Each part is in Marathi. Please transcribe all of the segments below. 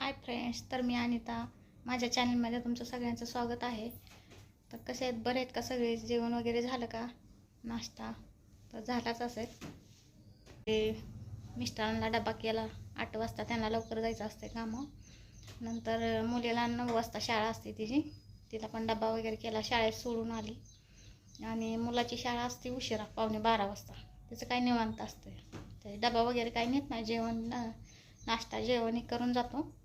हाय फ्रेंड्स तर मी अनिता. माझ्या चॅनलमध्ये तुमचं सगळ्यांचं स्वागत आहे. तर कसे आहेत? बरे आहेत का सगळे? जेवण वगैरे झालं का? नाश्ता तर झालाच असेल. ते मिस्टरांना डबा केला. आठ वाजता त्यांना लवकर जायचं असते कामं. नंतर मुलीला नऊ वाजता शाळा असते तिची. तिला पण डबा वगैरे केला. शाळेत सोडून आली. आणि मुलाची शाळा असते उशिरा पावणे बारा वाजता. त्याचं काही निवांत असते. ते डबा वगैरे काही नेत नाही. जेवण ना- नाश्ता जेवण हे करून जातो.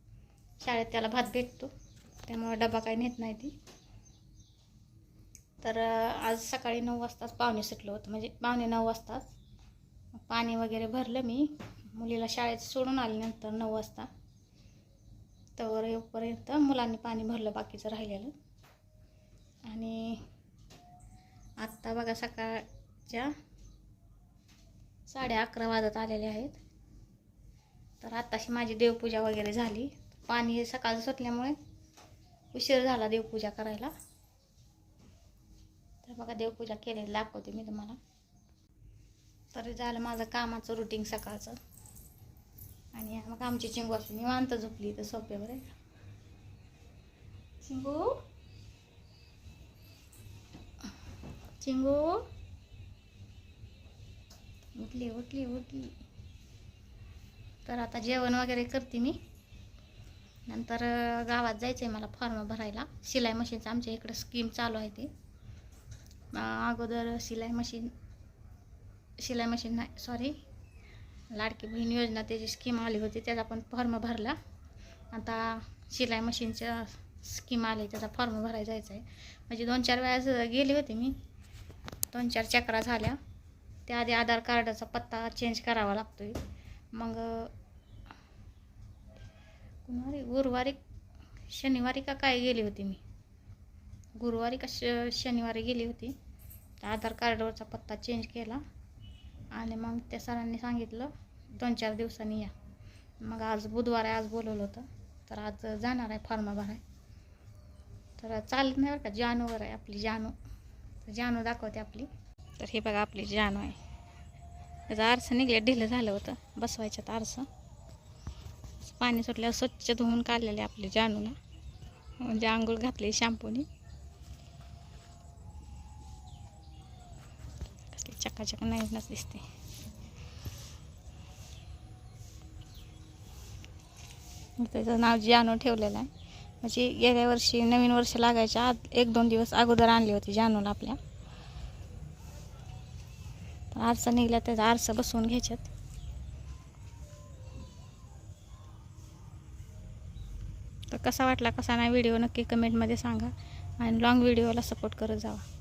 शाळेत त्याला भात भेटतो. त्यामुळे डबा काही नेत नाही ती. तर आज सकाळी नऊ वाजताच पाहुणे सुटलं होतं. म्हणजे पाहुणे नऊ वाजताच. पाणी वगैरे भरलं मी. मुलीला शाळेत सोडून आले नंतर नऊ वाजता. तर येऊपर्यंत मुलांनी पाणी भरलं बाकीचं राहिलेलं. आणि आत्ता बघा सकाळच्या साडे अकरा वाजत आलेले आहेत. तर आत्ताशी माझी देवपूजा वगैरे झाली. पाणी सकाळचं सुटल्यामुळे उशीर झाला देवपूजा करायला. तर बघा देवपूजा केलेली दाखवते मी तुम्हाला. तर झालं माझं कामाचं रुटीन सकाळचं. आणि मग आमची चिंगू मी निवांत झोपली तर सोप्यावर आहे. चिंगू? चिंगू? उठली उठली उठली. तर आता जेवण वगैरे करते मी. नंतर गावात जायचं आहे मला फॉर्म भरायला. शिलाई मशीनचं आमच्या इकडं स्कीम चालू आहे ती. अगोदर शिलाई मशीन शिलाई मशीन नाही सॉरी लाडकी बहीण योजना त्याची स्कीम आली होती त्याचा पण फॉर्म भरला. आता शिलाई मशीनच्या स्कीम आली त्याचा फॉर्म भरायला जायचं आहे म्हणजे दोन चार वेळेस गेली होती मी. दोन चार चक्रा झाल्या. त्याआधी आधार कार्डाचा पत्ता चेंज करावा लागतोय. मग गुरुवारी गुरुवारी शनिवारी का काय गेली होती मी? गुरुवारी का श शनिवारी गेली होती. त्या आधार कार्डवरचा पत्ता चेंज केला. आणि मग त्या सरांनी सांगितलं दोन चार दिवसांनी या. मग आज बुधवार आहे आज बोलवलं होतं. तर आज जाणार आहे फॉर्म भराय तर चालत नाही बरं का जानूवर आहे आपली जानू. तर जानू दाखवते आपली. तर हे बघा आपली जानू आहे. त्याचं आरसं निघले ढिलं झालं होतं. बसवायच्यात आरसं. पाणी सुटल्यावर स्वच्छ धुवून काढलेले आपले जानूला म्हणजे आंघोळ घातली शॅम्पूनी कसली चकाचक नवीनच दिसते. त्याचं नाव जानू ठेवलेलं आहे. म्हणजे गेल्या वर्षी नवीन वर्ष लागायच्या आत एक दोन दिवस अगोदर आणली होती जानूला आपल्या. आरसा निघल्या त्याचा आरसा बसवून घ्यायच्यात. कसा वाटला कसा नाही व्हिडिओ नक्की कमेंटमध्ये सांगा. आणि लॉंग व्हिडिओला सपोर्ट करत जावा.